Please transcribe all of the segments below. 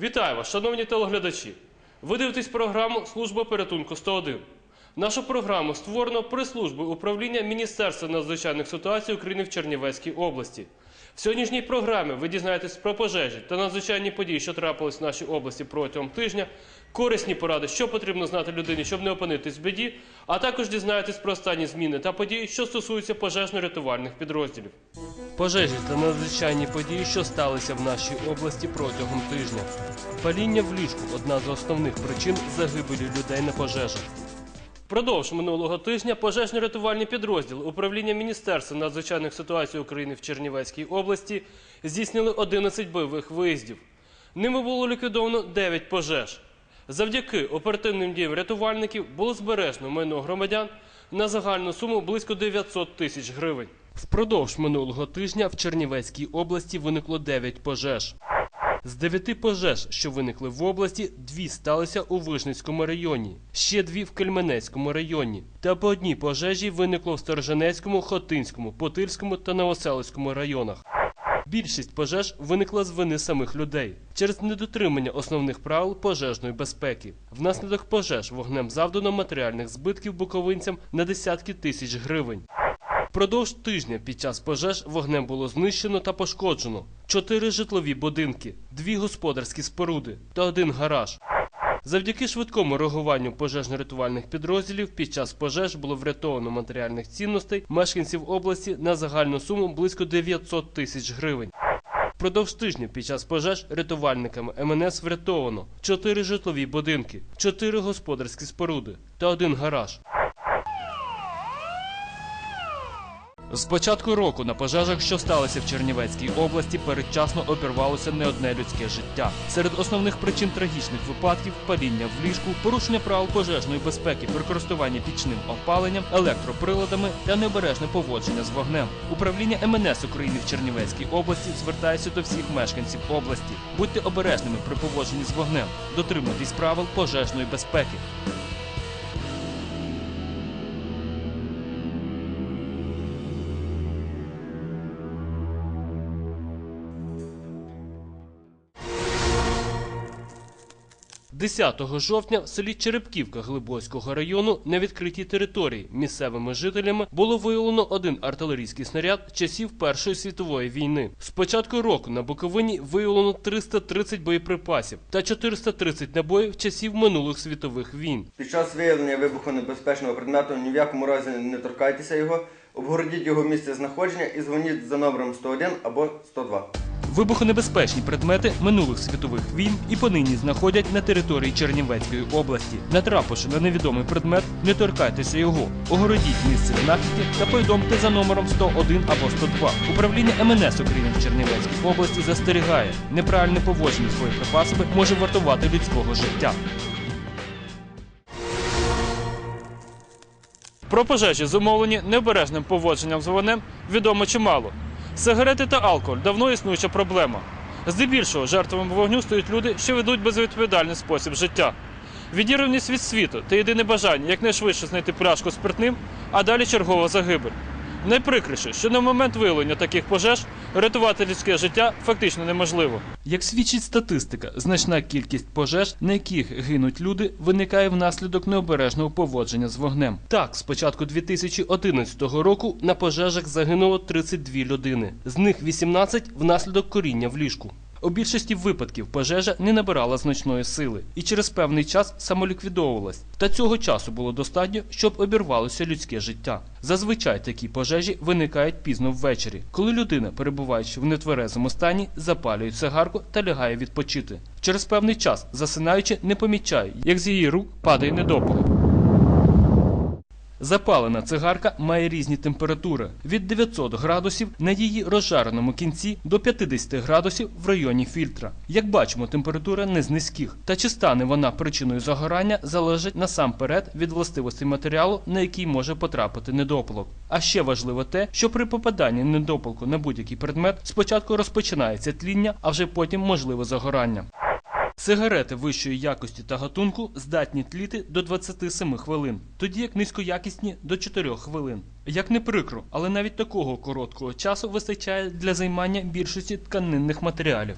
Вітаю вас, шановні телеглядачі. Ви дивитесь програму Служба порятунку 101. Нашу програму створено при службі управління Міністерства надзвичайних ситуацій України в Чернівецькій області. В сьогоднішній програмі ви дізнаєтесь про пожежі та надзвичайні події, що трапились в нашій області протягом тижня, корисні поради, що потрібно знати людині, щоб не опинитись в біді, а також дізнаєтесь про останні зміни та події, що стосуються пожежно-рятувальних підрозділів. Пожежі та надзвичайні події, що сталися в нашій області протягом тижня. Паління в ліжку одна з основних причин загибелі людей на пожежах. Впродовж минулого тижня пожежно-рятувальні підрозділи управління Міністерства надзвичайних ситуацій України в Чернівецькій області здійснили 11 бойових виїздів. Ними було ліквідовано 9 пожеж. Завдяки оперативним діям рятувальників було збережено майно громадян на загальну суму близько 900 тисяч гривень. Впродовж минулого тижня в Чернівецькій області виникло 9 пожеж. З дев'яти пожеж, що виникли в області, дві сталися у Вижницькому районі, ще дві в Кельменецькому районі. Та по одній пожежі виникло в Стороженецькому, Хотинському, Потильському та Новоселицькому районах. Більшість пожеж виникла з вини самих людей через недотримання основних правил пожежної безпеки. Внаслідок пожеж вогнем завдано матеріальних збитків буковинцям на десятки тисяч гривень. Впродовж тижня під час пожеж вогнем було знищено та пошкоджено чотири житлові будинки, дві господарські споруди та один гараж. Завдяки швидкому реагуванню пожежно-рятувальних підрозділів під час пожеж було врятовано матеріальних цінностей мешканців області на загальну суму близько 900 тисяч гривень. Впродовж тижня під час пожеж рятувальниками МНС врятовано чотири житлові будинки, чотири господарські споруди та один гараж. З початку року на пожежах, що сталися в Чернівецькій області, передчасно обірвалося не одне людське життя. Серед основних причин трагічних випадків паління в ліжку, порушення правил пожежної безпеки при користуванні пічним опаленням, електроприладами та необережне поводження з вогнем. Управління МНС України в Чернівецькій області звертається до всіх мешканців області. Будьте обережними при поводженні з вогнем, дотримуйтесь правил пожежної безпеки. «10 жовтня в селі Черепківка Глибоцького району на відкритій території місцевими жителями було виявлено один артилерійський снаряд часів Першої світової війни. З початку року на Буковині виявлено 330 боєприпасів та 430 набоїв часів минулих світових війн. Під час виявлення вибухонебезпечного предмету ні в якому разі не торкайтеся його, обгородіть його місце знаходження і дзвоніть за номером 101 або 102. Вибухонебезпечні предмети минулих світових війн і понині знаходять на території Чернівецької області. Натрапивши на невідомий предмет, не торкайтеся його, огородіть місце знахідки та повідомте за номером 101 або 102. Управління МНС України в Чернівецькій області застерігає, неправильне поводження з боєприпасами може вартувати людського життя. Про пожежі, зумовлені необережним поводженням з вогнем, відомо чимало. Сигарети та алкоголь давно існуюча проблема. Здебільшого жертвами вогню стають люди, що ведуть безвідповідальний спосіб життя. Відірваність від світу та єдине бажання якнайшвидше знайти пляшку спиртним, а далі чергова загибель. Найприкріше, що на момент виявлення таких пожеж рятувати людське життя фактично неможливо. Як свідчить статистика, значна кількість пожеж, на яких гинуть люди, виникає внаслідок необережного поводження з вогнем. Так, з початку 2011 року на пожежах загинуло 32 людини, з них 18 внаслідок коріння в ліжку. У більшості випадків пожежа не набирала значної сили і через певний час самоліквідовувалась. Та цього часу було достатньо, щоб обірвалося людське життя. Зазвичай такі пожежі виникають пізно ввечері, коли людина, перебуваючи в нетверезому стані, запалює цигарку та лягає відпочити. Через певний час, засинаючи, не помічає, як з її рук падає недопалок. Запалена цигарка має різні температури від 900 градусів на її розжареному кінці до 50 градусів в районі фільтра. Як бачимо, температура не з низьких, та чи стане вона причиною загорання залежить насамперед від властивостей матеріалу, на який може потрапити недопалок. А ще важливо те, що при попаданні недопалку на будь-який предмет спочатку розпочинається тління, а вже потім можливе загорання. Сигарети вищої якості та гатунку здатні тліти до 27 хвилин, тоді як низькоякісні до 4 хвилин. Як не прикро, але навіть такого короткого часу вистачає для займання більшості тканинних матеріалів.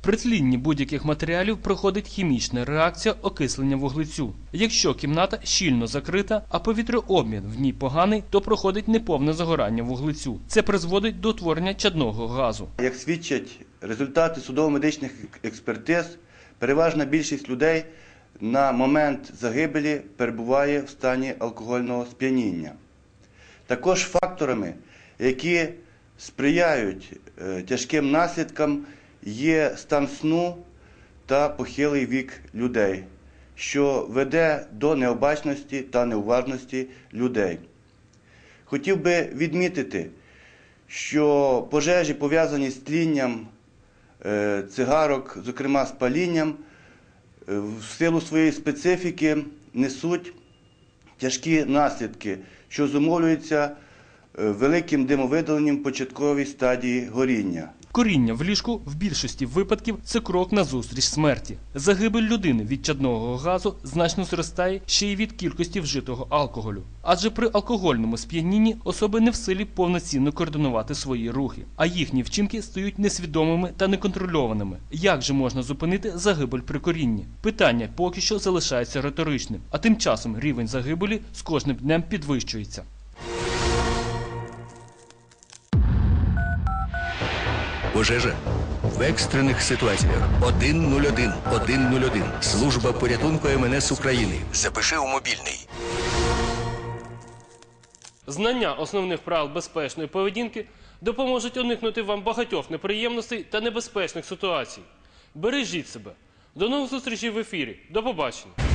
При тлінні будь-яких матеріалів проходить хімічна реакція окислення вуглецю. Якщо кімната щільно закрита, а повітрообмін в ній поганий, то проходить неповне загорання вуглецю. Це призводить до утворення чадного газу. Як свідчать результати судово-медичних експертиз, переважна більшість людей на момент загибелі перебуває в стані алкогольного сп'яніння. Також факторами, які сприяють е, тяжким наслідкам, є стан сну та похилий вік людей, що веде до необачності та неуважності людей. Хотів би відмітити, що пожежі, пов'язані з тлінням цигарок, зокрема з палінням, е, в силу своєї специфіки несуть тяжкі наслідки, що зумовлюються е, великим димовидаленням початковій стадії горіння. Коріння в ліжку в більшості випадків це крок назустріч смерті. Загибель людини від чадного газу значно зростає ще й від кількості вжитого алкоголю. Адже при алкогольному сп'янінні особи не в силі повноцінно координувати свої рухи, а їхні вчинки стають несвідомими та неконтрольованими. Як же можна зупинити загибель при корінні? Питання поки що залишається риторичним, а тим часом рівень загибелі з кожним днем підвищується. Пожежа в екстрених ситуаціях 101 101. Служба порятунку МНС України. Запиши у мобільний. Знання основних правил безпечної поведінки допоможуть уникнути вам багатьох неприємностей та небезпечних ситуацій. Бережіть себе. До нових зустрічей в ефірі. До побачення.